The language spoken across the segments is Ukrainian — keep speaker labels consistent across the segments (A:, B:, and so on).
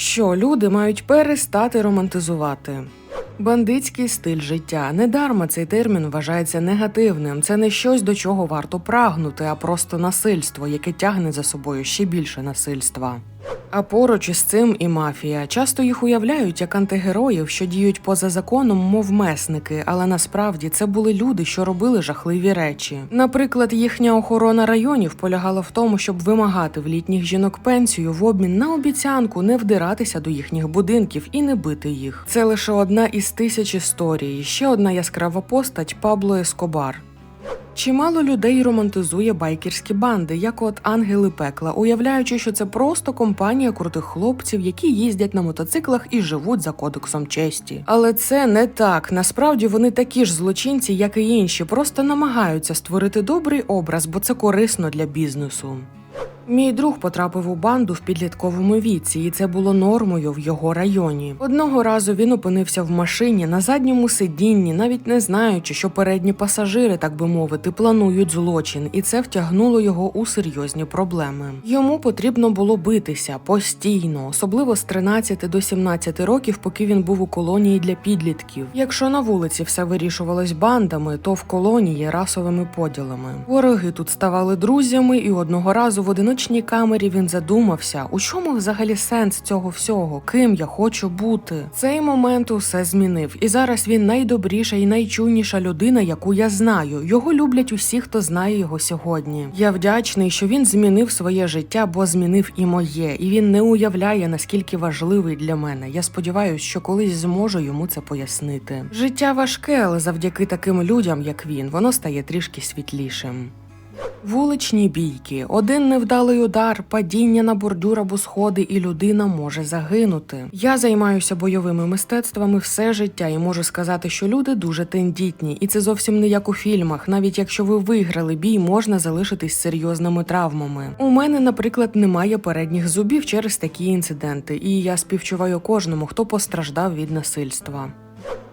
A: що люди мають перестати романтизувати. Бандитський стиль життя. Недарма цей термін вважається негативним. Це не щось до чого варто прагнути, а просто насильство, яке тягне за собою ще більше насильства. А поруч із цим і мафія. Часто їх уявляють як антигероїв, що діють поза законом, мов месники, але насправді це були люди, що робили жахливі речі. Наприклад, їхня охорона районів полягала в тому, щоб вимагати в літніх жінок пенсію в обмін на обіцянку не вдиратися до їхніх будинків і не бити їх. Це лише одна із тисяч історій. Ще одна яскрава постать Пабло Ескобар. Чимало людей романтизує байкерські банди, як от ангели пекла, уявляючи, що це просто компанія крутих хлопців, які їздять на мотоциклах і живуть за кодексом честі. Але це не так. Насправді вони такі ж злочинці, як і інші, просто намагаються створити добрий образ, бо це корисно для бізнесу. Мій друг потрапив у банду в підлітковому віці, і це було нормою в його районі. Одного разу він опинився в машині на задньому сидінні, навіть не знаючи, що передні пасажири, так би мовити, планують злочин, і це втягнуло його у серйозні проблеми. Йому потрібно було битися постійно, особливо з 13 до 17 років, поки він був у колонії для підлітків. Якщо на вулиці все вирішувалось бандами, то в колонії расовими поділами. Вороги тут ставали друзями, і одного разу в одиночній камері він задумався, у чому взагалі сенс цього всього, ким я хочу бути. Цей момент усе змінив, і зараз він найдобріша і найчуйніша людина, яку я знаю. Його люблять усі, хто знає його сьогодні. Я вдячний, що він змінив своє життя, бо змінив і моє, і він не уявляє наскільки важливий для мене. Я сподіваюся, що колись зможу йому це пояснити. Життя важке, але завдяки таким людям, як він, воно стає трішки світлішим. Вуличні бійки, один невдалий удар, падіння на бордюр або сходи, і людина може загинути. Я займаюся бойовими мистецтвами все життя і можу сказати, що люди дуже тендітні, і це зовсім не як у фільмах. Навіть якщо ви виграли бій, можна залишитись серйозними травмами. У мене, наприклад, немає передніх зубів через такі інциденти, і я співчуваю кожному, хто постраждав від насильства.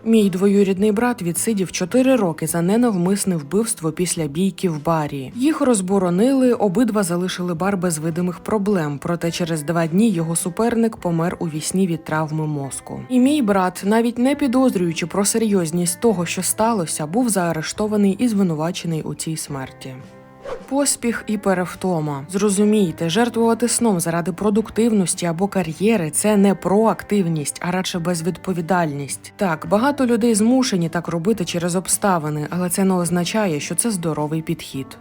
A: Мій двоюрідний брат відсидів 4 роки за ненавмисне вбивство після бійки в барі. Їх розборонили, обидва залишили бар без видимих проблем. Проте через два дні його суперник помер у вісні від травми мозку. І мій брат, навіть не підозрюючи про серйозність того, що сталося, був заарештований і звинувачений у цій смерті. Поспіх і перевтома. Зрозумійте, жертвувати сном заради продуктивності або кар'єри це не проактивність, а радше безвідповідальність. Так, багато людей змушені так робити через обставини, але це не означає, що це здоровий підхід.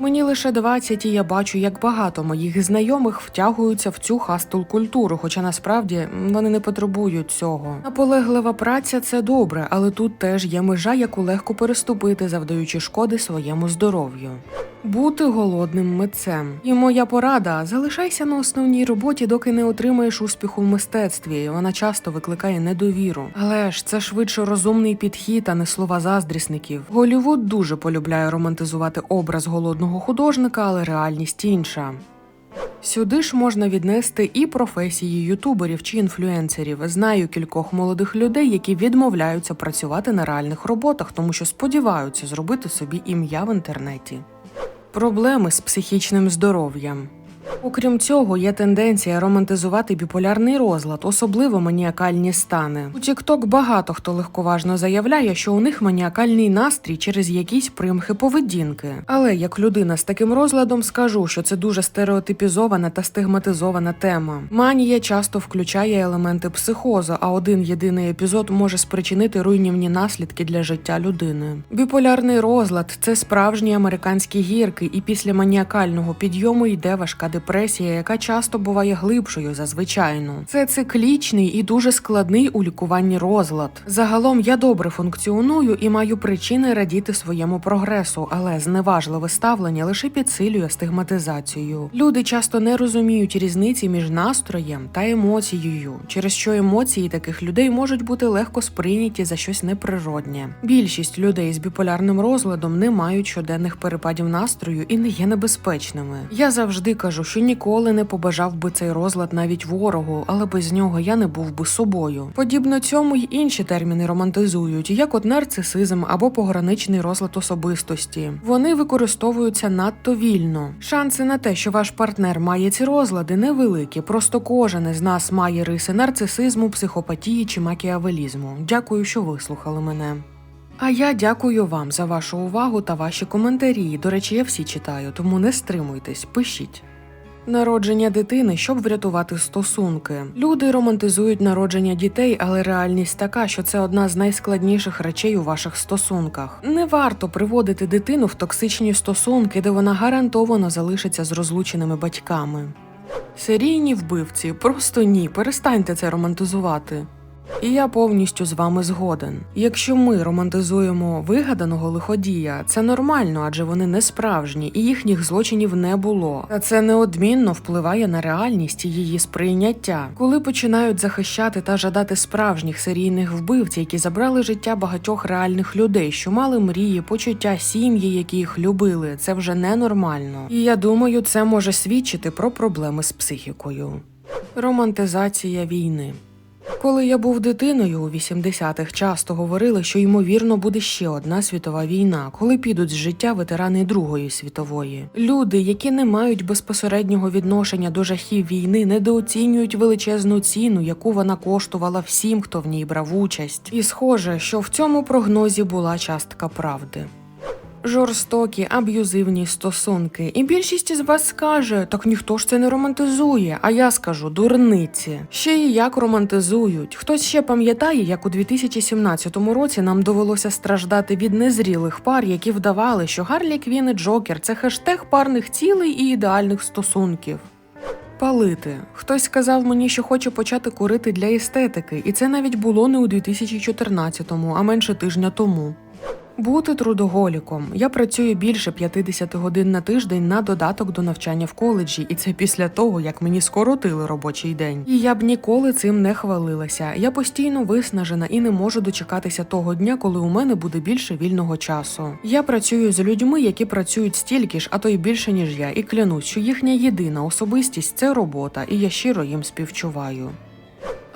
A: Мені лише 20, і я бачу, як багато моїх знайомих втягуються в цю хастл культуру, хоча насправді вони не потребують цього. Наполеглива праця це добре, але тут теж є межа, яку легко переступити, завдаючи шкоди своєму здоров'ю. Бути голодним митцем. І моя порада: залишайся на основній роботі, доки не отримаєш успіху в мистецтві. Вона часто викликає недовіру. Але ж це швидше розумний підхід, а не слова заздрісників. Голівуд дуже полюбляє романтизувати образ голодного художника, але реальність інша. Сюди ж можна віднести і професії ютуберів чи інфлюенсерів. Знаю кількох молодих людей, які відмовляються працювати на реальних роботах, тому що сподіваються зробити собі ім'я в інтернеті. Проблеми з психічним здоров'ям. Окрім цього, є тенденція романтизувати біполярний розлад, особливо маніакальні стани. У TikTok багато хто легковажно заявляє, що у них маніакальний настрій через якісь примхи поведінки. Але як людина з таким розладом скажу, що це дуже стереотипізована та стигматизована тема. Манія часто включає елементи психозу, а один єдиний епізод може спричинити руйнівні наслідки для життя людини. Біполярний розлад це справжні американські гірки, і після маніакального підйому йде важка депресія, яка часто буває глибшою за звичайну. Це циклічний і дуже складний у лікуванні розлад. Загалом я добре функціоную і маю причини радіти своєму прогресу, але зневажливе ставлення лише підсилює стигматизацію. Люди часто не розуміють різниці між настроєм та емоцією, через що емоції таких людей можуть бути легко сприйняті за щось неприроднє. Більшість людей з біполярним розладом не мають щоденних перепадів настрою і не є небезпечними. Я завжди кажу, що ніколи не побажав би цей розлад навіть ворогу, але без нього я не був би собою. Подібно цьому й інші терміни романтизують, як от нарцисизм або пограничний розлад особистості. Вони використовуються надто вільно. Шанси на те, що ваш партнер має ці розлади, невеликі. Просто кожен із нас має риси нарцисизму, психопатії чи макіавелізму. Дякую, що вислухали мене. А я дякую вам за вашу увагу та ваші коментарі. До речі, я всі читаю, тому не стримуйтесь, пишіть. Народження дитини, щоб врятувати стосунки. Люди романтизують народження дітей, але реальність така, що це одна з найскладніших речей у ваших стосунках. Не варто приводити дитину в токсичні стосунки, де вона гарантовано залишиться з розлученими батьками. Серійні вбивці, просто ні, перестаньте це романтизувати. І я повністю з вами згоден. Якщо ми романтизуємо вигаданого лиходія, це нормально, адже вони не справжні і їхніх злочинів не було. Та це неодмінно впливає на реальність і її сприйняття. Коли починають захищати та жадати справжніх серійних вбивців, які забрали життя багатьох реальних людей, що мали мрії, почуття сім'ї, які їх любили, це вже ненормально. І я думаю, це може свідчити про проблеми з психікою. Романтизація війни. Коли я був дитиною у 80-х, часто говорили, що ймовірно буде ще одна світова війна, коли підуть з життя ветерани Другої світової. Люди, які не мають безпосереднього відношення до жахів війни, недооцінюють величезну ціну, яку вона коштувала всім, хто в ній брав участь. І схоже, що в цьому прогнозі була частка правди. Жорстокі, аб'юзивні стосунки. І більшість із вас скаже, так ніхто ж це не романтизує. А я скажу дурниці. Ще й як романтизують. Хтось ще пам'ятає, як у 2017 році нам довелося страждати від незрілих пар, які вдавали, що Гарлі Квін і Джокер це хештег парних цілей і ідеальних стосунків. Палити. Хтось сказав мені, що хоче почати курити для естетики, і це навіть було не у 2014-му, а менше тижня тому. Бути трудоголіком. Я працюю більше 50 годин на тиждень на додаток до навчання в коледжі, і це після того, як мені скоротили робочий день. І я б ніколи цим не хвалилася. Я постійно виснажена і не можу дочекатися того дня, коли у мене буде більше вільного часу. Я працюю з людьми, які працюють стільки ж, а то й більше ніж я, і клянусь, що їхня єдина особистість це робота, і я щиро їм співчуваю.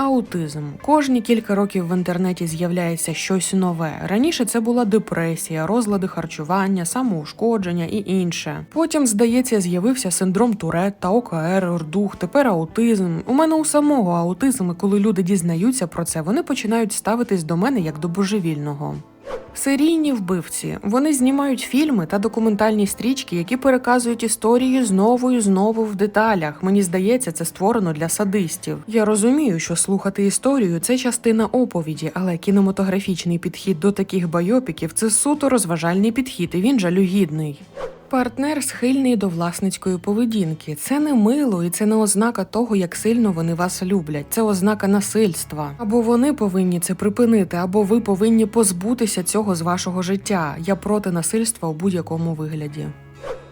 A: Аутизм. Кожні кілька років в інтернеті з'являється щось нове. Раніше це була депресія, розлади харчування, самоушкодження і інше. Потім, здається, з'явився синдром Туретта, ОКР, ордух, тепер аутизм. У мене у самого аутизм, і коли люди дізнаються про це, вони починають ставитись до мене як до божевільного. Серійні вбивці вони знімають фільми та документальні стрічки, які переказують історії знову і знову в деталях. Мені здається, це створено для садистів. Я розумію, що слухати історію це частина оповіді, але кінематографічний підхід до таких байопіків це суто розважальний підхід, і він жалюгідний. Партнер схильний до власницької поведінки. Це не мило і це не ознака того, як сильно вони вас люблять. Це ознака насильства. Або вони повинні це припинити, або ви повинні позбутися цього з вашого життя. Я проти насильства у будь-якому вигляді.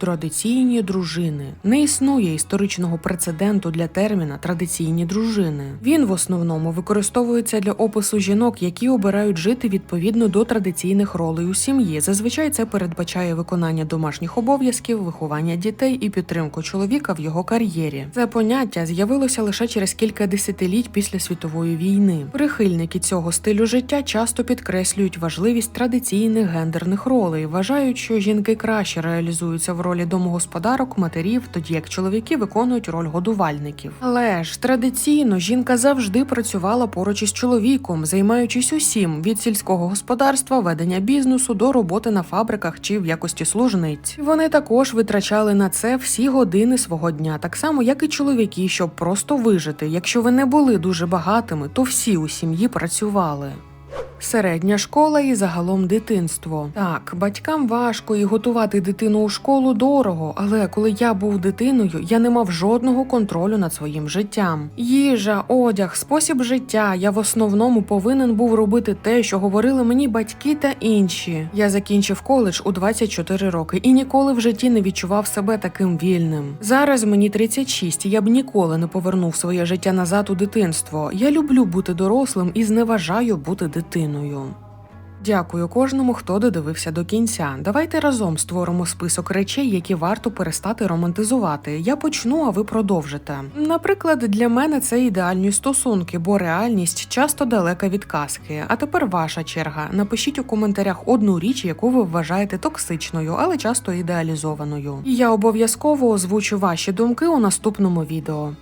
A: Традиційні дружини не існує історичного прецеденту для терміна традиційні дружини. Він в основному використовується для опису жінок, які обирають жити відповідно до традиційних ролей у сім'ї. Зазвичай це передбачає виконання домашніх обов'язків, виховання дітей і підтримку чоловіка в його кар'єрі. Це поняття з'явилося лише через кілька десятиліть після світової війни. Прихильники цього стилю життя часто підкреслюють важливість традиційних гендерних ролей, вважають, що жінки краще реалізуються в ролі домогосподарок, матерів, тоді як чоловіки виконують роль годувальників. Але ж традиційно жінка завжди працювала поруч із чоловіком, займаючись усім від сільського господарства, ведення бізнесу до роботи на фабриках чи в якості служниць. Вони також витрачали на це всі години свого дня, так само як і чоловіки, щоб просто вижити. Якщо ви не були дуже багатими, то всі у сім'ї працювали. Середня школа і загалом дитинство. Так, батькам важко і готувати дитину у школу дорого, але коли я був дитиною, я не мав жодного контролю над своїм життям. Їжа, одяг, спосіб життя. Я в основному повинен був робити те, що говорили мені батьки та інші. Я закінчив коледж у 24 роки і ніколи в житті не відчував себе таким вільним. Зараз мені 36, і я б ніколи не повернув своє життя назад у дитинство. Я люблю бути дорослим і зневажаю бути дитиною. Дякую кожному, хто додивився до кінця. Давайте разом створимо список речей, які варто перестати романтизувати. Я почну, а ви продовжите. Наприклад, для мене це ідеальні стосунки, бо реальність часто далека від казки. А тепер ваша черга. Напишіть у коментарях одну річ, яку ви вважаєте токсичною, але часто ідеалізованою. Я обов'язково озвучу ваші думки у наступному відео.